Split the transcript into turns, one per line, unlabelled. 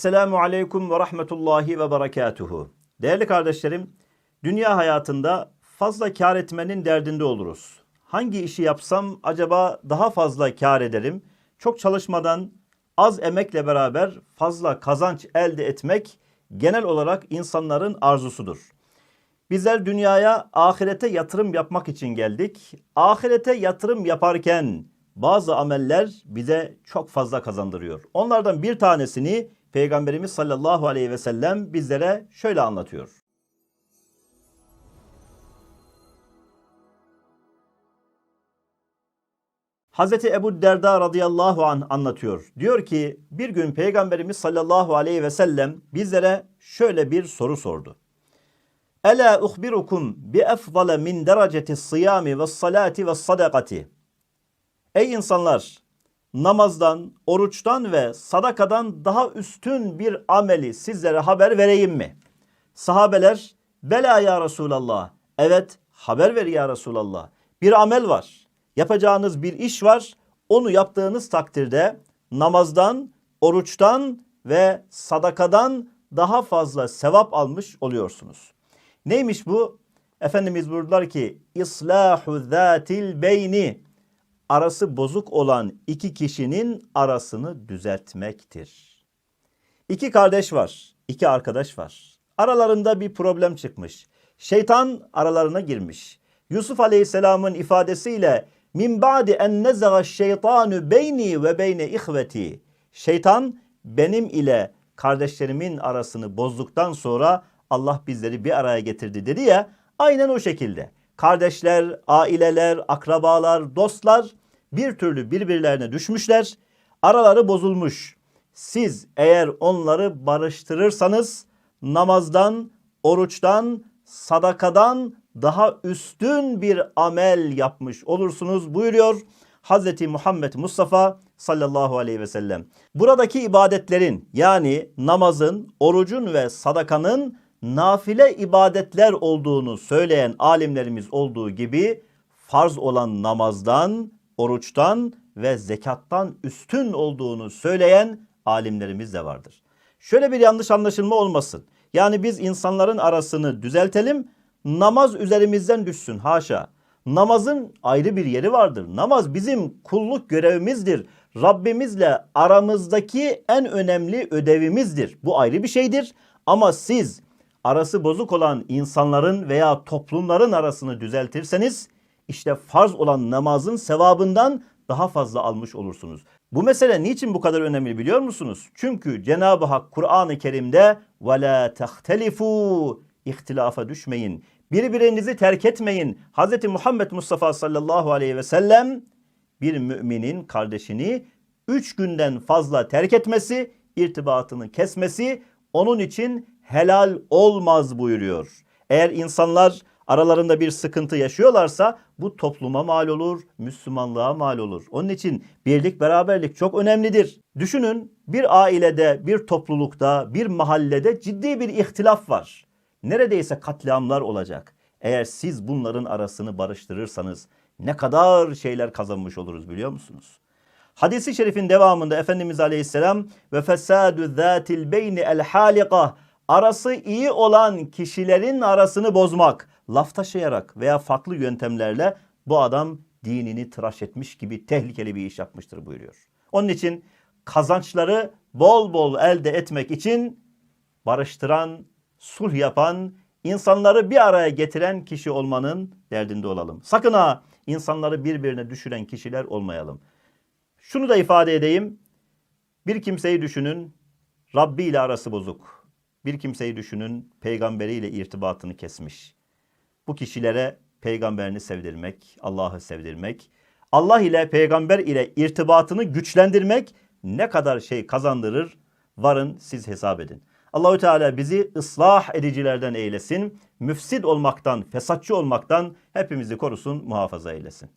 Esselamu Aleyküm ve Rahmetullahi ve Berekatuhu. Değerli kardeşlerim, dünya hayatında fazla kar etmenin derdinde oluruz. Hangi işi yapsam acaba daha fazla kar ederim? Çok çalışmadan az emekle beraber fazla kazanç elde etmek genel olarak insanların arzusudur. Bizler dünyaya ahirete yatırım yapmak için geldik. Ahirete yatırım yaparken bazı ameller bize çok fazla kazandırıyor. Onlardan bir tanesini Peygamberimiz sallallahu aleyhi ve sellem bizlere şöyle anlatıyor. Hazreti Ebu Derda radıyallahu an anlatıyor. Diyor ki bir gün Peygamberimiz sallallahu aleyhi ve sellem bizlere şöyle bir soru sordu. Ela uhbirukum bi efdale min dereceti sıyami ve salati ve sadakati. Ey insanlar! Namazdan, oruçtan ve sadakadan daha üstün bir ameli sizlere haber vereyim mi? Sahabeler, bela ya Resulallah. Evet, haber ver ya Resulallah. Bir amel var. Yapacağınız bir iş var. Onu yaptığınız takdirde namazdan, oruçtan ve sadakadan daha fazla sevap almış oluyorsunuz. Neymiş bu? Efendimiz buyurdular ki İslahu zatil beyni arası bozuk olan iki kişinin arasını düzeltmektir. İki kardeş var, iki arkadaş var. Aralarında bir problem çıkmış. Şeytan aralarına girmiş. Yusuf Aleyhisselam'ın ifadesiyle min ba'di en nezaga şeytanu beyni ve beyne ihveti. Şeytan benim ile kardeşlerimin arasını bozduktan sonra Allah bizleri bir araya getirdi dedi ya. Aynen o şekilde. Kardeşler, aileler, akrabalar, dostlar bir türlü birbirlerine düşmüşler. Araları bozulmuş. Siz eğer onları barıştırırsanız namazdan, oruçtan, sadakadan daha üstün bir amel yapmış olursunuz buyuruyor Hazreti Muhammed Mustafa sallallahu aleyhi ve sellem. Buradaki ibadetlerin yani namazın, orucun ve sadakanın nafile ibadetler olduğunu söyleyen alimlerimiz olduğu gibi farz olan namazdan, oruçtan ve zekattan üstün olduğunu söyleyen alimlerimiz de vardır. Şöyle bir yanlış anlaşılma olmasın. Yani biz insanların arasını düzeltelim, namaz üzerimizden düşsün haşa. Namazın ayrı bir yeri vardır. Namaz bizim kulluk görevimizdir. Rabbimizle aramızdaki en önemli ödevimizdir. Bu ayrı bir şeydir. Ama siz arası bozuk olan insanların veya toplumların arasını düzeltirseniz işte farz olan namazın sevabından daha fazla almış olursunuz. Bu mesele niçin bu kadar önemli biliyor musunuz? Çünkü Cenab-ı Hak Kur'an-ı Kerim'de وَلَا تَخْتَلِفُوا ihtilafa düşmeyin. Birbirinizi terk etmeyin. Hz. Muhammed Mustafa sallallahu aleyhi ve sellem bir müminin kardeşini üç günden fazla terk etmesi, irtibatını kesmesi onun için helal olmaz buyuruyor. Eğer insanlar aralarında bir sıkıntı yaşıyorlarsa bu topluma mal olur, Müslümanlığa mal olur. Onun için birlik beraberlik çok önemlidir. Düşünün bir ailede, bir toplulukta, bir mahallede ciddi bir ihtilaf var. Neredeyse katliamlar olacak. Eğer siz bunların arasını barıştırırsanız ne kadar şeyler kazanmış oluruz biliyor musunuz? Hadisi şerifin devamında Efendimiz Aleyhisselam ve fesadu zatil beyni el halika arası iyi olan kişilerin arasını bozmak, laf taşıyarak veya farklı yöntemlerle bu adam dinini tıraş etmiş gibi tehlikeli bir iş yapmıştır buyuruyor. Onun için kazançları bol bol elde etmek için barıştıran, sulh yapan, insanları bir araya getiren kişi olmanın derdinde olalım. Sakın ha insanları birbirine düşüren kişiler olmayalım. Şunu da ifade edeyim. Bir kimseyi düşünün, Rabbi ile arası bozuk. Bir kimseyi düşünün, peygamberiyle irtibatını kesmiş. Bu kişilere peygamberini sevdirmek, Allah'ı sevdirmek, Allah ile peygamber ile irtibatını güçlendirmek ne kadar şey kazandırır varın siz hesap edin. Allahü Teala bizi ıslah edicilerden eylesin. Müfsid olmaktan, fesatçı olmaktan hepimizi korusun, muhafaza eylesin.